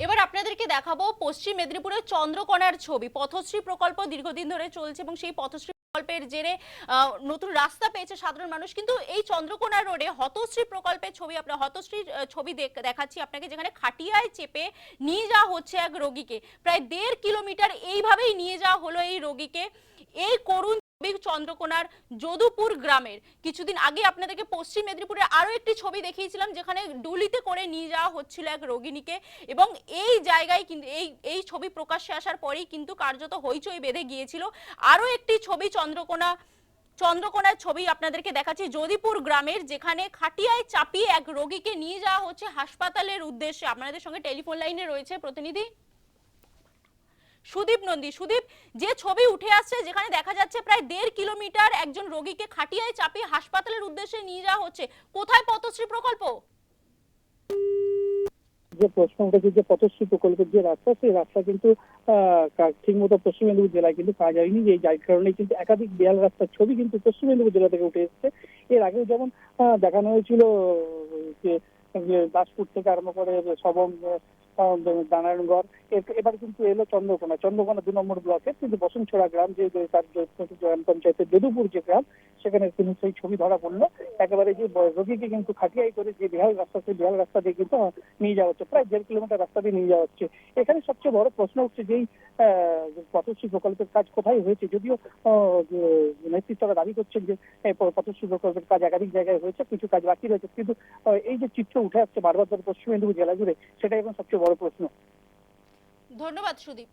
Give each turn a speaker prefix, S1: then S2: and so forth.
S1: এবার আপনাদেরকে দেখাবো পশ্চিম মেদিনীপুরের চন্দ্রকোনার ছবি। পথশ্রী প্রকল্প দীর্ঘদিন ধরে চলছে এবং সেই পথশ্রী প্রকল্পের জেরে নতুন রাস্তা পেয়েছে সাধারণ মানুষ। কিন্তু এই চন্দ্রকোনা রোডে হতশ্রী প্রকল্পের ছবি আপনার হতশ্রী ছবি দেখ- দেখাচ্ছি আপনাকে, যেখানে খাটিয়ায় চেপে নিয়ে যাওয়া হচ্ছে এক রোগীকে। প্রায় দেড় কিলোমিটার এইভাবেই নিয়ে যাওয়া হলো এই রোগীকে। এই করুণ চন্দ্রকোনার যদুপুর গ্রামের। কিছুদিন আগে আপনাদেরকে পশ্চিম মেদিনীপুরের আরও একটি ছবি দেখিয়েছিলাম, যেখানে ডুলিতে করে নিয়ে যাওয়া হচ্ছিল এক রোগিনীকে এবং এই জায়গায় কিন্তু এই এই ছবি প্রকাশ্যে আসার পরেই কিন্তু কার্যত হইচই বেঁধে গিয়েছিল। আরও একটি ছবি চন্দ্রকোনা, চন্দ্রকোনার ছবি আপনাদেরকে দেখাচ্ছি। যদিপুর গ্রামের যেখানে খাটিয়ায় চাপিয়ে এক রোগীকে নিয়ে যাওয়া হচ্ছে হাসপাতালের উদ্দেশ্যে। আপনাদের সঙ্গে টেলিফোন লাইনে রয়েছে প্রতিনিধি। সুদীপ নন্দী। সুদীপ, যে ছবি উঠে আসছে যেখানে দেখা যাচ্ছে প্রায় দেড় কিলোমিটার একজন রোগীকে খাটিয়ায় চাপিয়ে হাসপাতালের উদ্দেশ্যে নিয়ে যাওয়া হচ্ছে। কোথায় পথশ্রী প্রকল্প?
S2: যে প্রশ্ন উঠেছে যে পথশ্রী প্রকল্পের যে রাস্তা, সেই রাস্তা কিন্তু ঠিক মতো পশ্চিম মেদিনীপুর জেলায় কিন্তু কাজ হয়নি এই যার কারণে কিন্তু একাধিক বেয়াল রাস্তার ছবি কিন্তু পশ্চিম মেদিনীপুর জেলা থেকে উঠে এসেছে। এর আগেও যেমন দেখানো হয়েছিল, যে যে দাসপুর থেকে আরম্ভ করে সবং নারায়ণগড় এবার কিন্তু এলো চন্দ্রকোনা। চন্দ্রকোনা দু নম্বর ব্লকের কিন্তু বসনছড়া গ্রাম যে গ্রাম, পঞ্চায়েতের যদুপুর যে গ্রাম সেখানে কিন্তু সেই ছবি ধরা পড়ল। একেবারে যে রোগীকে কিন্তু খাটিয়াই করে যে বিহাল রাস্তা, সেই বিহাল রাস্তা দিয়ে কিন্তু নিয়ে যাওয়া হচ্ছে। প্রায় দেড় কিলোমিটার রাস্তা দিয়ে নিয়ে যাওয়া হচ্ছে। এখানে সবচেয়ে বড় প্রশ্ন হচ্ছে যেই পথশ্রী প্রকল্পের কাজ কোথায় হয়েছে? যদিও নেতৃত্বরা দাবি করছেন যে পথশ্রী প্রকল্পের কাজ একাধিক জায়গায় হয়েছে, কিছু কাজ বাকি রয়েছে। কিন্তু এই যে চিত্র উঠে আসছে বারবার ধরে পশ্চিম মেদিনীপুর জেলা জুড়ে সেটাই এখন সবচেয়ে বড় প্রশ্ন।
S1: ধন্যবাদ সুদীপ।